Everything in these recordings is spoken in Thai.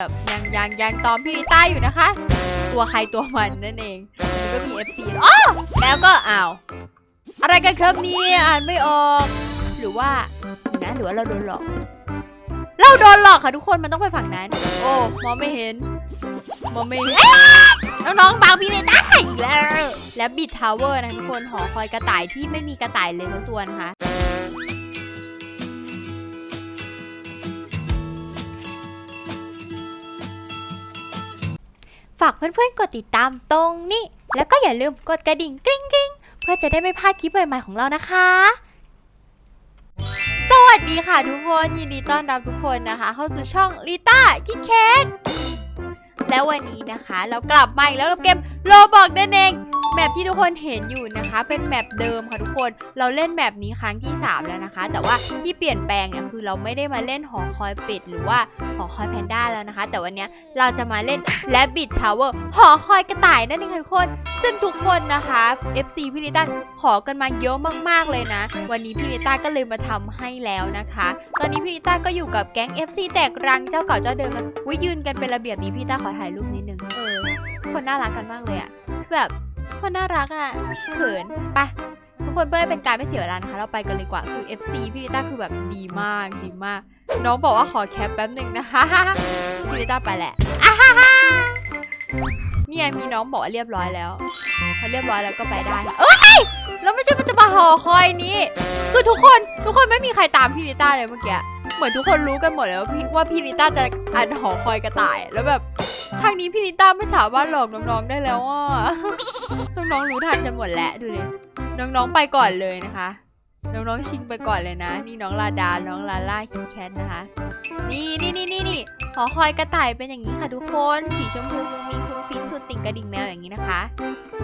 แบบยังยังยังตอมพี่ลิต้าอยู่นะคะ ตัวใครตัวมันนั่นเองแล้วก็มี FC อ๋อแล้วก็อ้าวอะไรกันครับเนี่ยอ่านไม่ออก หรือว่านะหรือว่าเราโดนหลอก เราโดนหลอกค่ะทุกคนมันต้องไปฝั่งนั้น โอ้มองไม่เห็นมองไม่เห็นน้องๆบางพี่ลิต้าอีกแล้วและบิดทาวเวอร์นะทุกคนหอคอยกระต่ายที่ไม่มีกระต่ายเลยทั้งตัวนะคะากเพื่อนๆกดติดตามตรงนี้ แล้วก็อย่าลืมกดกระดิ่งกริ๊งกริ๊งเพื่อจะได้ไม่พลาดคลิปใหม่ๆของเรานะคะ สวัสดีค่ะทุกคนยินดีต้อนรับทุกคนนะคะ เข้าสู่ช่องลิต้าคิดเค้กแล้ววันนี้นะคะ เรากลับมาอีกแล้วกับเกมโลบอกนั่นเอง แมปที่ทุกคนเห็นอยู่นะคะ เป็นแมปเดิมค่ะทุกคน เราเล่นแบบนี้ครั้งที่ 3 แล้วนะคะ แต่ว่าที่เปลี่ยนแปลงเนี่ยคือเราไม่ได้มาเล่นหอคอยเป็ดหรือว่าหอคอยแพนด้าแล้วนะคะ แต่วันนี้เราจะมาเล่นแลบบิ t ชาวเวอร์หอคอยกระต่ายนั่นเองค่ะทุกคน ซึ่งทุกคนนะคะ FC พี่ลิต้าขอกันมาเยอะมากๆเลยนะ วันนี้พี่ลิต้าก็เลยมาทำให้แล้วนะคะ ตอนนี้พี่ลิต้าก็อยู่กับแก๊ง FC แตกรังเจ้าเก่าเจ้าเดิมกันวิยืนกันเป็นระเบียบนี้พี่ลิต้าขอถ่ายรูปนิดนึงเออคนน่ารักกันมากเลยอะแบบ คนน่ารักอะเขินไปทุกคนเพื่อเป็นการไม่เสียเวลานะคะ เราไปกันเลยกว่าคือ FC พี่ลิต้าคือแบบดีมากดีมาก น้องบอกว่าขอแคปแป๊บหนึ่งนะคะพี่ลิต้าไปแหละอ่าฮ่าฮ่าเนี่ยมีน้องบอกว่าเรียบร้อยแล้วพอเรียบร้อยแล้วก็ไปได้เอ้ยแล้วไม่ใช่มันจะมาหอคอยนี้ คือทุกคนทุกคนไม่มีใครตามพี่ลิต้าเลยเมื่อกี้ เหมือนทุกคนรู้กันหมดแล้วว่าพี่ว่าพี่ลิต้าจะอันหอคอยกระต่าย แล้วแบบทางนี้พี่ลิต้าไม่สามารถหลอกน้องๆได้แล้วอะน้องๆรู้ทันกันหมดแล้วดูดิน้องๆไปก่อนเลยนะคะ น้องๆชิงไปก่อนเลยนะ นี่น้องลาดา น้องลาล่าคิมแคทนะคะ นี่นี่นี่นี่นี่หอคอยกระต่ายเป็นอย่างนี้ค่ะทุกคนสีชมพูมุ้งมิ้งฟุ้งฟิ้งสุดติ่งกระดิ่งแมวอย่างนี้นะคะ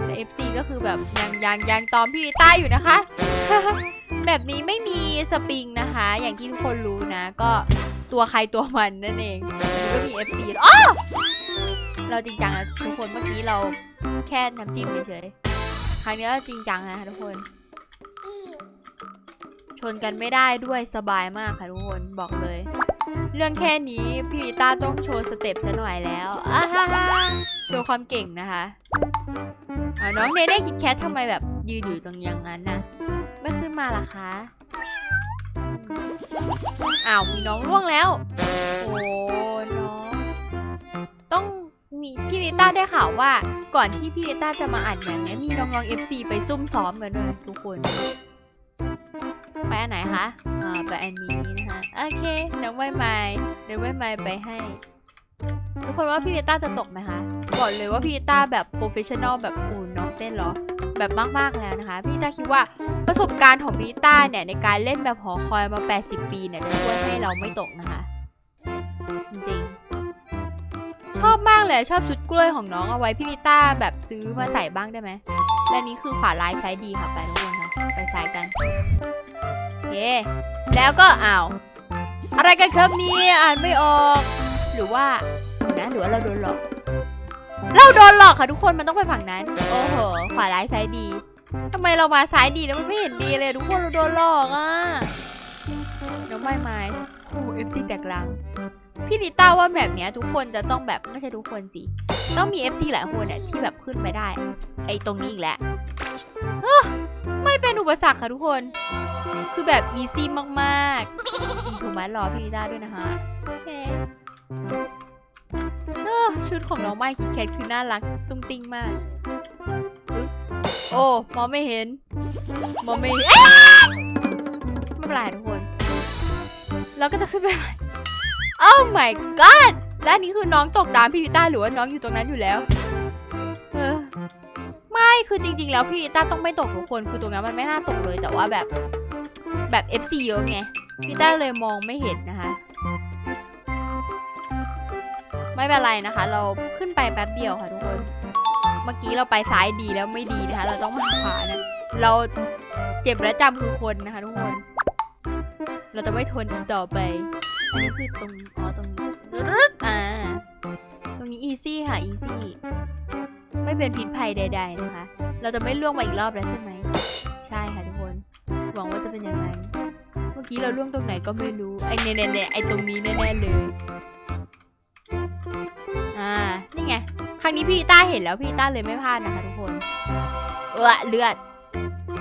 แต่ FC ก็คือแบบยังยังยังตอมพี่ลิต้าอยู่นะคะ แบบนี้ไม่มีสปริงนะคะ อย่างที่ทุกคนรู้นะ ก็ตัวใครตัวมันนั่นเองแล้ก็มี FC อ๋อเราจริงจังแล้วทุกคนเมื่อกี้เราแค่น้ำจิ้มเฉยๆครั้งนี้เราจริงจังนะทุกคน ชนกันไม่ได้ด้วยสบายมากค่ะทุกคนบอกเลย เรื่องแค่นี้พี่ต้าต้องโชว์สเต็ปซะหน่อยแล้วอ่าฮ่าฮ่าโชว์ความเก่งนะคะน้องเนเน่คิดแคททำไมแบบยืนอยู่ตรงอย่างนั้นนะไม่ มาล่ะคะ อ้าวมีน้องล่วงแล้ว โอ้น้อง ต้องมีพี่ลิต้าได้ข่าวว่า ก่อนที่พี่ลิต้าจะมาอัดอย่างเนี้ยมีน้องๆ FC ไปซุ่มซ้อมกันด้วยทุกคน ไปอันไหนคะ อ่าไปอันนี้นะคะโอเคน้องไวไม้เดี๋ยวไวไม้ไปให้ ทุกคนว่าพี่ลิต้าจะตกไหมคะบ อกเลยว่าพี่ต้าแบบโปรเฟชชั่นอลแบบอูน้องเต้นเหรอ แบบมากๆแล้วนะคะ พี่ต้าคิดว่าประสบการณ์ของพี่ต้าเนี่ยในการเล่นแบบหอคอยมา 80 ปีเนี่ยจะช่วยให้เราไม่ตกนะคะ จริงๆ ชอบมากเลยชอบชุดกล้วยของน้องเอาไว้พี่ลิต้าแบบซื้อมาใส่บ้างได้ไหมและนี้คือขวาลายใช้ดีค่ะไปทุกคนค่ะไปซ้ายกันโอเคแล้วก็อ้าวอะไรกันครับนี่อ่านไม่ออก หรือว่านะหรือว่าเราโดนหลอก เราโดนหลอกค่ะทุกคนมันต้องไปฝั่งนั้น โอ้โหขวาร้ายซ้ายดีทำไมเรามาซ้ายดีแล้วมันไม่เห็นดีเลยทุกคนเราโดนหลอกอะน้องไม้ไม้โอ้เอฟซีแตกลังพี่ลิต้าว่าแบบเนี้ยทุกคนจะต้องแบบไม่ใช่ทุกคนสิต้องมี FC หลายคนเนี่ยที่แบบขึ้นไปได้ ไอ้ตรงนี้อีกแล้วเอ้อไม่เป็นอุปสรรคค่ะทุกคน คือแบบอีซี่มากๆถูกไหมรอพี่ลิต้าด้วยนะคะโอเค ชุดของน้องไม้คิดแคทคือน่ารักตุ้งติ้งมาก โอ้มองไม่เห็น มองไม่เห็นไม่เป็นไรทุกคน เราก็จะขึ้นไปใหม่ Oh my god และนนี้คือน้องตกตามพี่ลิต้าหรือว่าน้องอยู่ตรงนั้นอยู่แล้วเออไม่คือจริง ๆ แล้วพี่ลิต้าต้องไม่ตกทุกคนคือตรงนั้นมันไม่น่าตกเลยแต่ว่าแบบแบบ FC เยอะไงพี่ลิต้าเลยมองไม่เห็นนะคะ ไม่เป็นไรนะคะ เราขึ้นไปแป๊บเดียวค่ะทุกคน เมื่อกี้เราไปซ้ายดีแล้วไม่ดีนะคะ เราต้องมาขวานะ เราเจ็บและจำคือคนนะคะทุกคน เราจะไม่ทนอีกต่อไป อันนี้คือตรง อ๋อตรงนี้รึอ่า ตรงนี้ easy ค่ะ easy ไม่เป็นพิษภัยใด ๆนะคะ เราจะไม่ล่วงมาอีกรอบแล้วใช่ไหม ใช่ค่ะทุกคน หวังว่าจะเป็นอย่างนั้น เมื่อกี้เราล่วงตรงไหนก็ไม่รู้ ไอเนเนี่ยเนี่ยไอตรงนี้แน่ๆเลย รั้งนี้พี่ต้าเห็นแล้วพี่ต้าเลยไม่พลาดนะคะทุกคน เออเลือด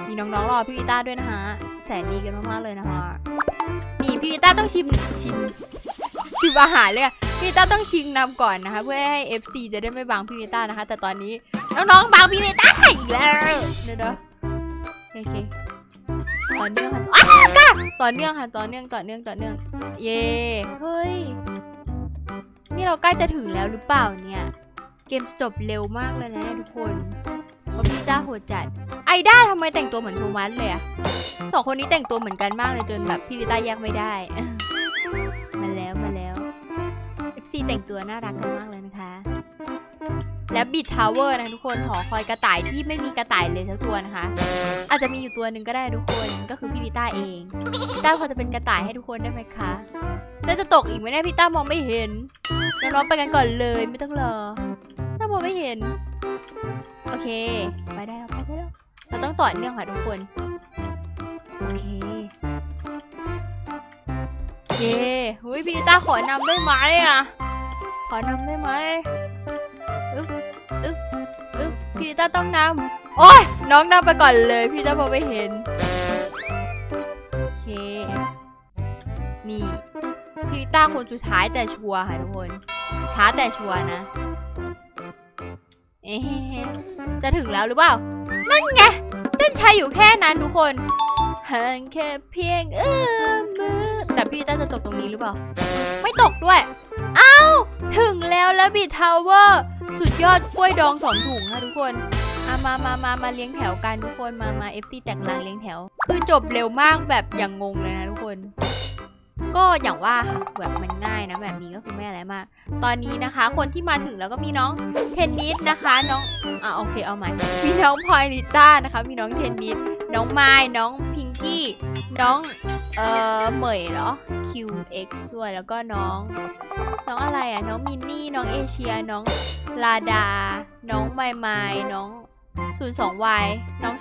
มีน้องๆรอพี่ต้าด้วยนะคะแสนดีกันมากๆเลยนะคะนี่พี่ต้าต้องชิมชิมชิมอาหารเลยอะพี่ต้าต้องชิงนำก่อนนะคะ เพื่อให้ FC จะได้ไม่บังพี่ต้านะคะ แต่ตอนนี้น้องๆบังพี่ต้าอีกแล้วเดี๋ยวโอเคต่อเนื่องค่ะอ้าวก้าต่อเนื่องค่ะต่อเนื่องต่อเนื่องต่อเนื่อง เย่เฮ้ย นี่เราใกล้จะถึงแล้วหรือเปล่าเนี่ย เกมจบเร็วมากเลยนะทุกคนเพราะพี่ลิต้าโหดจัด ไอด้าทำไมแต่งตัวเหมือนโทมัสเลยอะสองคนนี้แต่งตัวเหมือนกันมากเลยจนแบบพี่ลิต้าแยกไม่ได้ มาแล้วมาแล้ว FC แต่งตัวน่ารักกันมากเลยนะคะ และบิดทาวเวอร์นะทุกคนหอคอยกระต่ายที่ไม่มีกระต่ายเลยสักตัวนะคะ อาจจะมีอยู่ตัวหนึ่งก็ได้ทุกคนก็คือพี่ลิต้าเองพี่ต้าพอจะเป็นกระต่ายให้ทุกคนได้ไหมคะแล้วจะตกอีกไหมเนี่ยพี่ต้ามองไม่เห็นน้องๆไปกันก่อนเลยไม่ต้องรอ มองไม่เห็น โอเค ไปได้แล้วไปได้แล้ว เราต้องต่อเนื่องค่ะทุกคน โอเคเย้หุยพี่ต้าขอนำได้ไหมอะ ขอนำได้ไหมอึ๊บอึ๊บอึ๊บพี่ต้าต้องนำโอ้ยน้องนำไปก่อนเลย พี่ต้ามองไม่เห็น โอเค นี่ พี่ต้าคนสุดท้ายแต่ชัวร์ค่ะทุกคน ช้าแต่ชัวร์นะ เอ๊ะจะถึงแล้วหรือเปล่า นั่นไงเส้นชัยอยู่แค่นั้นทุกคนห่างแค่เพียงเอื้อมมือแต่พี่ต้าจะตกตรงนี้หรือเปล่า ไม่ตกด้วย อ้าว ถึงแล้วแล้วบิดทาวเวอร์ สุดยอดกล้วยดองสองถุงค่ะทุกคนอามามามามาเลี้ยงแถวกันทุกคน มามาเอฟตีแตกลังเลี้ยงแถว คือจบเร็วมากแบบอย่างงงเลยนะทุกคน ก็อย่างว่าค่ะแบบมันง่ายนะแบบนี้ก็คือไม่อะไรมาก ตอนนี้นะคะ คนที่มาถึงแล้วก็มีน้องเทนนิสนะคะ น้องอะโอเคเอาใหม่มีน้องพลอยลิต้านะคะ มีน้องเทนนิสน้องไม้น้องพิงกี้น้องเอ่อเหมยเหรอ QX ด้วยแล้วก็น้อง น้องอะไรอะ น้องมินนี่น้องเอเชียน้องลาดา น้องไมไมน้องศูนย์สองวายน้อง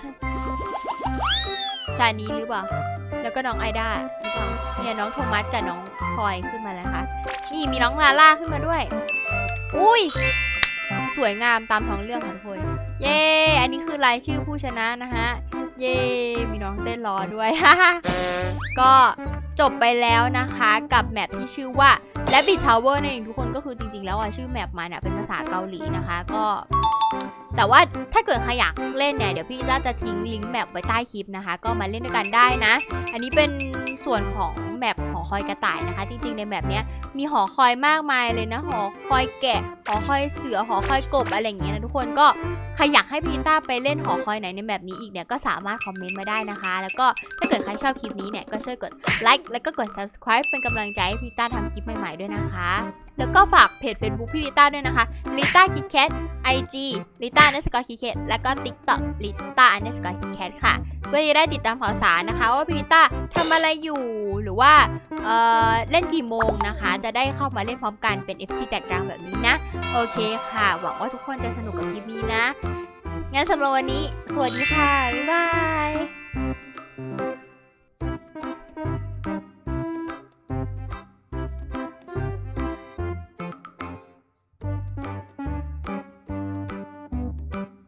ชานี้หรือเปล่า แล้วก็น้องไอด้าหรือเปล่าเนี่ยน้องโทมัสกับน้องพลอยขึ้นมาแล้วนะคะนี่มีน้องลาล่าขึ้นมาด้วย อุ้ย สวยงามตามท้องเรื่องค่ะทุกคนเย้ อันนี้คือรายชื่อผู้ชนะนะฮะ เย้ มีน้องเต้นรอด้วย ก็จบไปแล้วนะคะกับแมปที่ชื่อว่าและบิทาวเวอร์นั่นเองทุกคนก็คือจริงๆ แล้วอะชื่อแมปมันอะเป็นภาษาเกาหลีนะคะก็แต่ว่าถ้าเกิดใครอยากเล่นเนี่ย เดี๋ยวพี่จะจะทิ้งลิงก์แมปไว้ใต้คลิปนะคะ ก็มาเล่นด้วยกันได้นะ อันนี้เป็นส่วนของแมปหอคอยกระต่ายนะคะ จริงๆในแมปเนี้ยมีหอคอยมากมายเลยนะ หอคอยแกะ หอคอยเสือ หอคอยกบอะไรอย่างเงี้ยนะทุกคนก็ใครอยากให้พีต้าไปเล่นหอคอยไหนในแบบนี้อีกเนี่ยก็สามารถคอมเมนต์มาได้นะคะ แล้วก็ถ้าเกิดใครชอบคลิปนี้เนี่ยก็ช่วยกดไลค์แล้วก็กด subscribe เป็นกำลังใจให้พีต้าทำคลิปใหม่ๆด้วยนะคะ แล้วก็ฝากเพจ Facebook พี่ลิต้าด้วยนะคะลิต้าคิดแคท IG ลิต้าเนสกอร์คิดแคทแล้วก็ TikTok ลิต้าเนสกอร์คิดแคทค่ะเพื่อจะได้ติดตามข่าวสารนะคะ ว่าพี่ลิต้าทำอะไรอยู่หรือว่าเออเล่นกี่โมงนะคะ จะได้เข้ามาเล่นพร้อมกันเป็น FC แตกรังแบบนี้นะ โอเคค่ะ หวังว่าทุกคนจะสนุกกับคลิปนี้นะงั้นสำหรับวันนี้ สวัสดีค่ะ บ๊ายบาย